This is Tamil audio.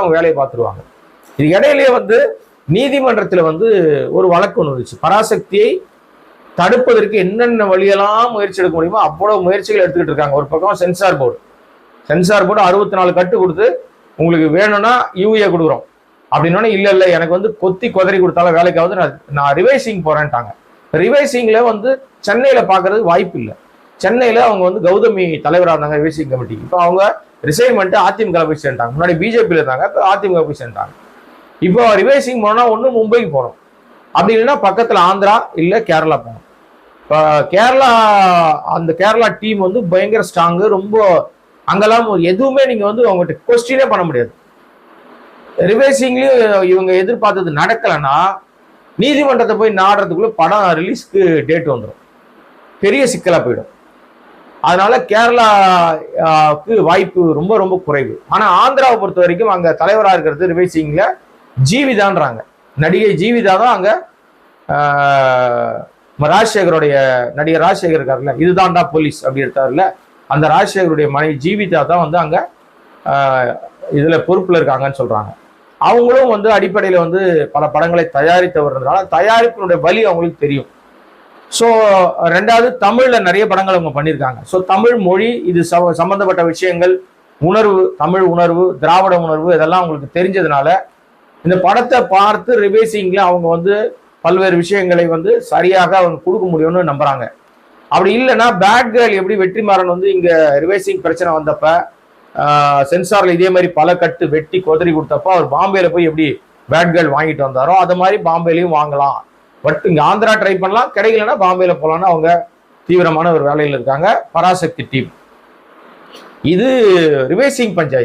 அவங்க வேலையை பார்த்துருவாங்க. இது இடையிலேயே வந்து நீதிமன்றத்தில் வந்து ஒரு வழக்கு ஒன்று இருந்துச்சு பராசக்தியை தடுப்பதற்கு என்னென்ன வழியெல்லாம் முயற்சி எடுக்க முடியுமோ அவ்வளவு முயற்சிகள் எடுத்துக்கிட்டு இருக்காங்க. ஒரு பக்கம் சென்சார் போர்டு. சென்சார் போர்டு அறுபத்தி நாலு கட்டு கொடுத்து உங்களுக்கு வேணும்னா யூஏ கொடுக்குறோம். அப்படின்னா இல்லை இல்லை எனக்கு வந்து கொத்தி கொதறி கொடுத்தாலும் வேலைக்காவது நான் நான் ரிவைசிங் போறேன்ட்டாங்க. ரிவைசிங்ல வந்து சென்னையில் பார்க்கறதுக்கு வாய்ப்பு இல்லை. சென்னையில அவங்க வந்து கௌதமி தலைவராக இருந்தாங்க ரிவைசிங் கமிட்டிக்கு இப்போ அவங்க ரிசைன்மெண்ட் அதிமுக போய் சேர்ந்தாங்க முன்னாடி பிஜேபியில் இருந்தாங்க இப்போ அதிமுக போய் சேர்ந்தாங்க இப்போ ரிவைசிங் போனா ஒன்று மும்பைக்கு போகணும். அப்படி இல்லைன்னா பக்கத்தில் ஆந்திரா இல்லை கேரளா போகணும். இப்போ கேரளா அந்த கேரளா டீம் வந்து பயங்கர ஸ்ட்ராங்கு ரொம்ப அங்கெல்லாம் எதுவுமே நீங்கள் வந்து அவங்ககிட்ட கொஸ்டினே பண்ண முடியாது. ரிவைசிங்லேயும் இவங்க எதிர்பார்த்தது நடக்கலைன்னா நீதிமன்றத்தை போய் நாடுறதுக்குள்ளே படம் ரிலீஸ்க்கு டேட் வந்துடும் பெரிய சிக்கலாக போயிடும். அதனால கேரளாவுக்கு வாய்ப்பு ரொம்ப ரொம்ப குறைவு. ஆனா ஆந்திராவை பொறுத்த வரைக்கும் அங்க தலைவராக இருக்கிறது ரிவைசிங்ல ஜீவிதான்றாங்க. நடிகை ஜீவிதா தான் அங்க ராஜசேகருடைய நடிகர் ராஜசேகர் இருக்காருல்ல இதுதான்டா போலீஸ் அப்படி இருக்காருல்ல அந்த ராஜசேகருடைய மனைவி ஜீவிதா தான் வந்து அங்க இதுல பொறுப்புல இருக்காங்கன்னு சொல்றாங்க. அவங்களும் வந்து அடிப்படையில வந்து பல படங்களை தயாரித்தவர்ன்றதுனால தயாரிப்பினுடைய வழி அவங்களுக்கு தெரியும். ஸோ ரெண்டாவது தமிழில் நிறைய படங்கள் அவங்க பண்ணியிருக்காங்க. ஸோ தமிழ் மொழி இது சம்மந்தப்பட்ட விஷயங்கள் உணர்வு தமிழ் உணர்வு திராவிட உணர்வு இதெல்லாம் அவங்களுக்கு தெரிஞ்சதுனால இந்த படத்தை பார்த்து ரிவேசிங்கில் அவங்க வந்து பல்வேறு விஷயங்களை வந்து சரியாக அவங்க கொடுக்க முடியும்னு நம்புகிறாங்க அப்படி இல்லைன்னா பேட் கேர்ள் எப்படி வெற்றிமாறன் வந்து இங்கே ரிவைசிங் பிரச்சனை வந்தப்ப சென்சாரில் இதே மாதிரி பல கட்டு வெட்டி கொதறி கொடுத்தப்ப அவர் பாம்பேல போய் எப்படி பேட் கேர்ள் வாங்கிட்டு வந்தாரோ அது மாதிரி பாம்பேலையும் வாங்கலாம். பட் இங்கே ஆந்திரா ட்ரை பண்ணலாம். கிடைக்கலன்னா பாம்பேல போகலான்னு அவங்க தீவிரமான ஒரு வேலையில் இருக்காங்க. பராசக்தி டீம் இது ரிவேசிங் பஞ்சாயத்து.